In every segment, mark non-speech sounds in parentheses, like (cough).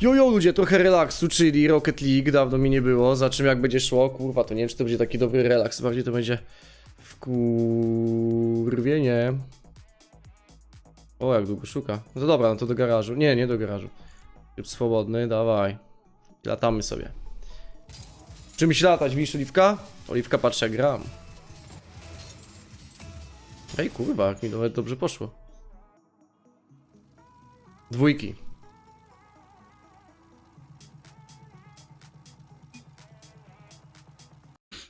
Jojo ludzie, trochę relaksu, czyli Rocket League, dawno mi nie było, za czym jak będzie szło, kurwa, to nie wiem czy to będzie taki dobry relaks, bardziej to będzie wkurwienie. O, jak długo szuka. No to dobra, no to do garażu. Nie, nie do garażu. Typ swobodny, dawaj. Latamy sobie. Czymś latać, widzisz Oliwka? Oliwka, patrz jak gram. Ej, kurwa, jak mi nawet dobrze poszło. Dwójki.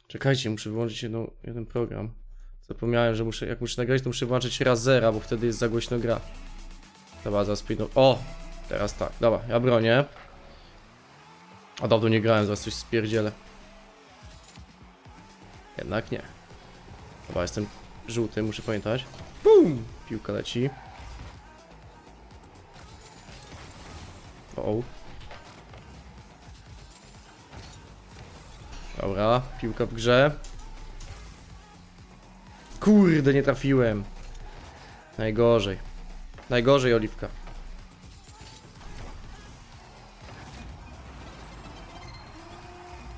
Czekajcie, muszę wyłączyć jedną, jeden program. Zapomniałem, że muszę, jak muszę nagrać, to muszę włączyć raz zera, bo wtedy jest za głośno gra. Dobra, za speedą. O! Teraz tak, dobra, ja bronię. A dawno nie grałem, zaraz coś spierdzielę. Jednak nie. Dobra, jestem żółty, muszę pamiętać. Bum! Piłka leci. O, o. Dobra, piłka w grze. Kurde, nie trafiłem. Najgorzej. Najgorzej, Oliwka.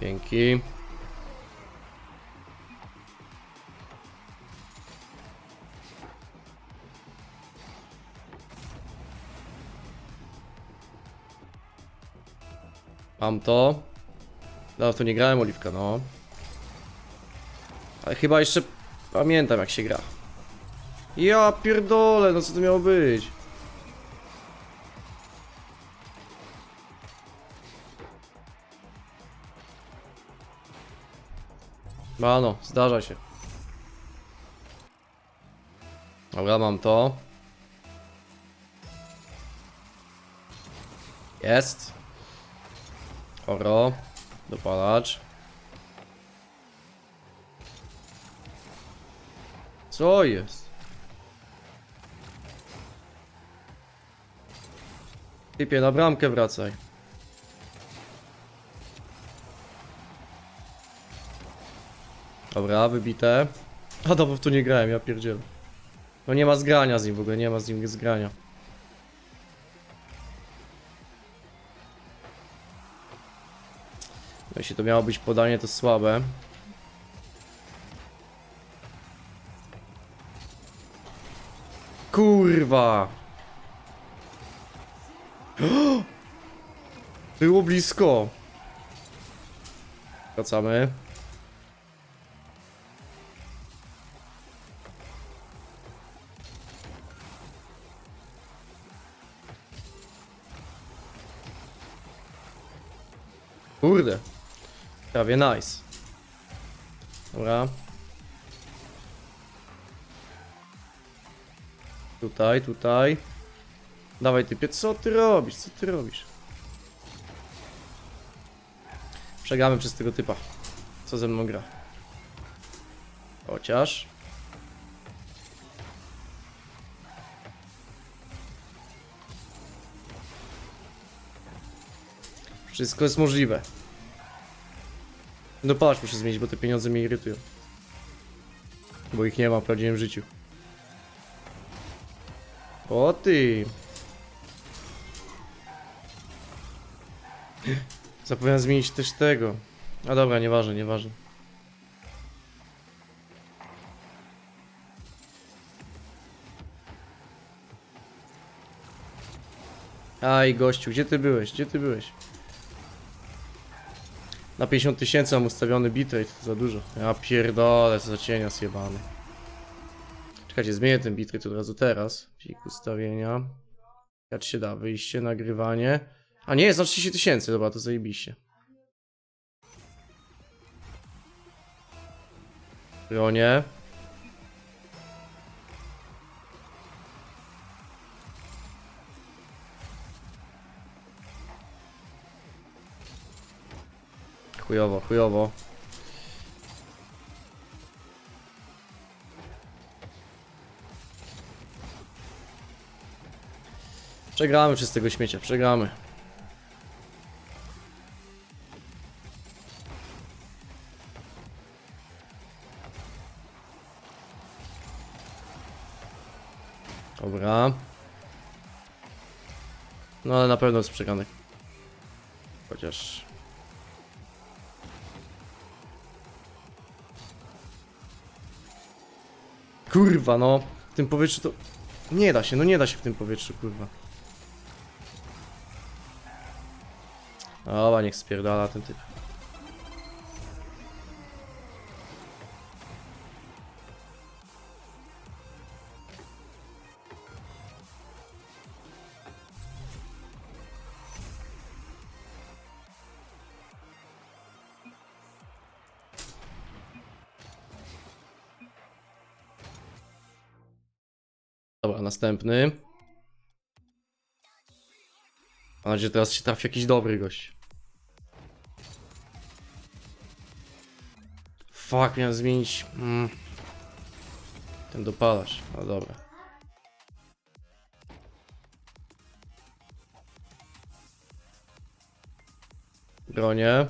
Dzięki. Mam to. No, to nie grałem, Oliwka, no. Ale chyba jeszcze pamiętam, jak się gra. Ja pierdolę, no co to miało być? Mano, zdarza się. Dobra, mam to. Jest. Oro. Dopalacz. Co jest? Typie, na bramkę wracaj. Dobra, wybite. A dobra, tu nie grałem, ja pierdzielę. No nie ma zgrania z nim w ogóle, nie ma z nim zgrania. Jeśli to miało być podanie, to słabe. Kurwa! (gasps) Było blisko. Wracamy. Kurde. Prawie nice. Dobra. Tutaj, tutaj. Dawaj typie, co ty robisz? Co ty robisz? Przegamy przez tego typa. Co ze mną gra? Chociaż. Wszystko jest możliwe. No patrz, muszę zmienić, bo te pieniądze mnie irytują. Bo ich nie ma w prawdziwym życiu. O ty! Zapomniałem zmienić też tego. A dobra, nieważne, nieważne. Aj, gościu, gdzie ty byłeś? Gdzie ty byłeś? Na 50 tysięcy mam ustawiony bitrate, to za dużo. Ja pierdolę, co za cienia zjebany. Czekajcie, zmienię ten bitrate od razu teraz. Pik ustawienia. Jak się da, wyjście, nagrywanie. A nie, jest na 30 tysięcy, dobra, to zajebiście. Bronie. Chujowo, chujowo. Przegramy przez tego śmiecia, przegramy. Dobra. No ale na pewno jest przegranych. Chociaż... Kurwa, no. W tym powietrzu to... Nie da się, no nie da się w tym powietrzu, kurwa. Dobra, niech spierdala ten typ. Dobra, następny. Mam nadzieję, że teraz się trafi jakiś dobry gość. Fuck, miałem zmienić. Mm. Ten dopalacz. No dobra. Bronie.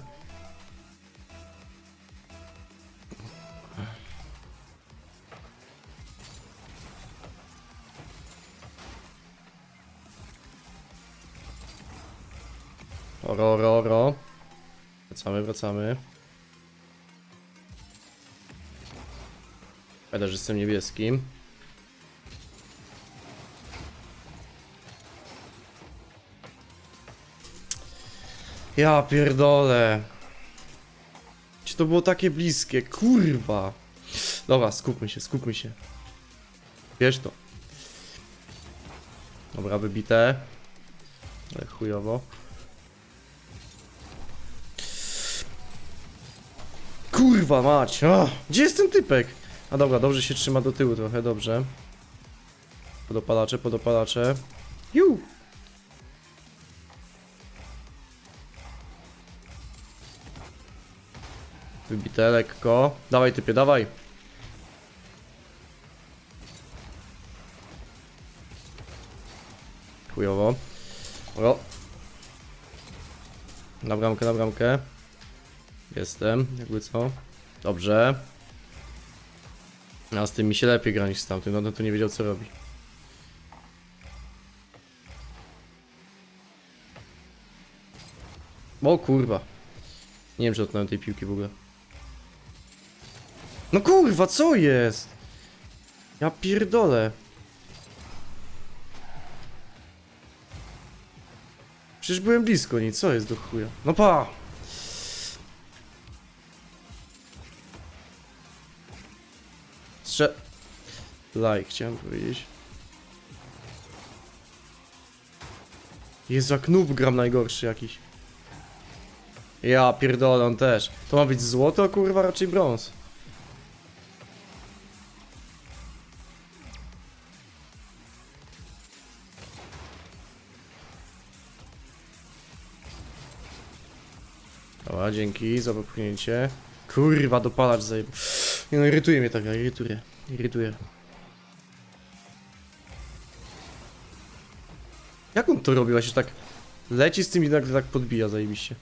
Wracamy. Pamiętaj, że jestem niebieskim. Ja pierdolę. Czy to było takie bliskie? Kurwa. Dobra, skupmy się, skupmy się. Wiesz to. Dobra, wybite. Ale chujowo. Kurwa mać! O, gdzie jest ten typek? A dobra, dobrze się trzyma do tyłu trochę, dobrze. Podopalacze, podopalacze. Ju! Wybite lekko. Dawaj typie, dawaj. Chujowo. O. Na bramkę, na bramkę. Jestem, jakby co. Dobrze. A z tym mi się lepiej gra niż z tamtym, no, no to nie wiedział co robi. O kurwa. Nie wiem, czy dotknąłem tej piłki w ogóle. No kurwa, co jest? Ja pierdolę. Przecież byłem blisko nic, co jest do chuja? No pa! Strze... Like, chciałem powiedzieć. Jezu, jak noob gram najgorszy jakiś. Ja pierdolę, on też. To ma być złoto, kurwa, raczej brąz. Dobra, dzięki za popchnięcie. Kurwa, dopalacz zajeb... Nie no, irytuje mnie tak, irytuje. Irytuje. Jak on to robił? Właśnie tak leci z tym i nagle tak podbija zajebiście.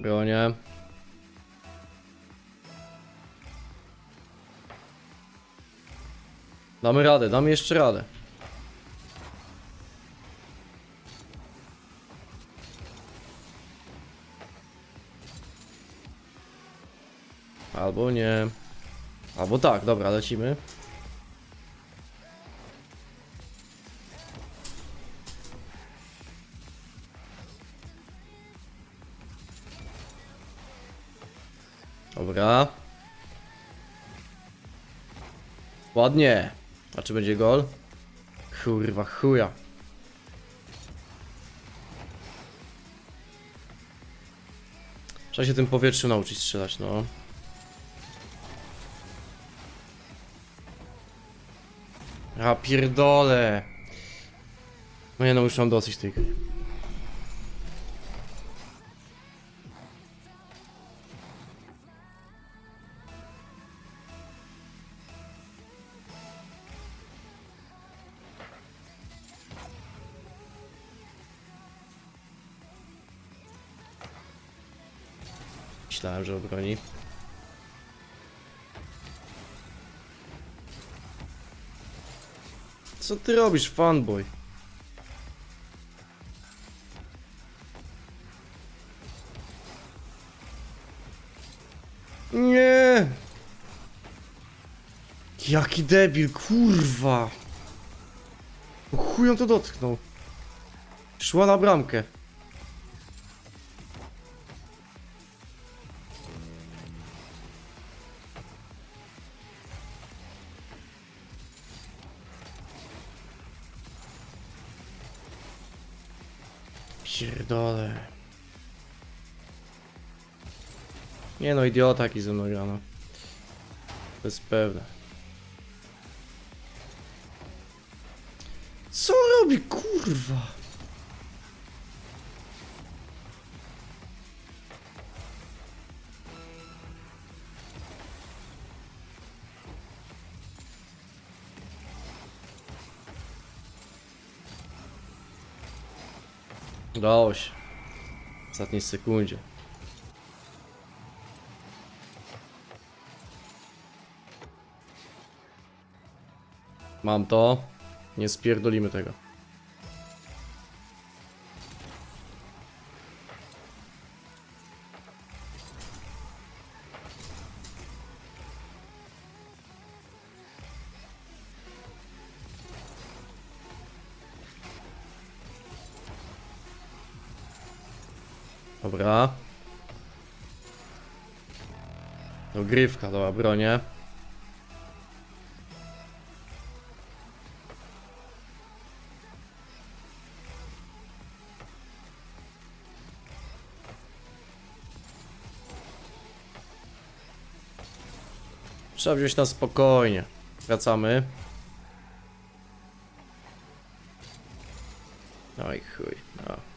Bronię. Damy radę, damy jeszcze radę. Albo nie. Albo tak, dobra, lecimy. Dobra. Ładnie. A czy będzie gol? Kurwa, chuja. Trzeba się tym powietrzu nauczyć strzelać, no. Ja pierdolę. No nie no, już mam dosyć tej Myślałem, że obroni. Co ty robisz, fanboy? Nie! Jaki debil, kurwa! Chuj on to dotknął. Szła na bramkę. Pierdolę. Nie no, idiota jaki ze mną no. To jest pewne. Co robi, kurwa? Udało się. W ostatniej sekundzie. Mam to. Nie spierdolimy tego. Dobra. Dogrywka, dobra, bronię. Trzeba wziąć na spokojnie. Wracamy. Oj chuj. No.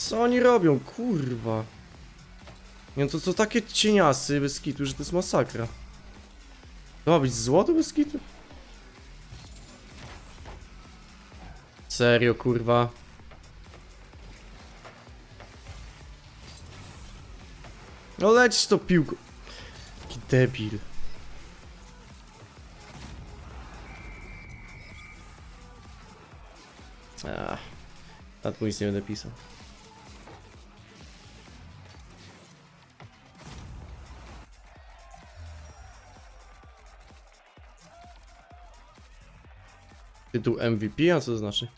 Co oni robią? Kurwa. Nie no to co takie cieniasy bez kitu, że to jest masakra. To ma być złoto bez kitu? Serio, kurwa. No leć to piłko. Jaki debil. Ach, na to nic nie będę pisał. Tytuł MVP, a co to znaczy?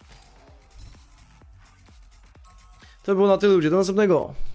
To było na tyle ludzie, do następnego.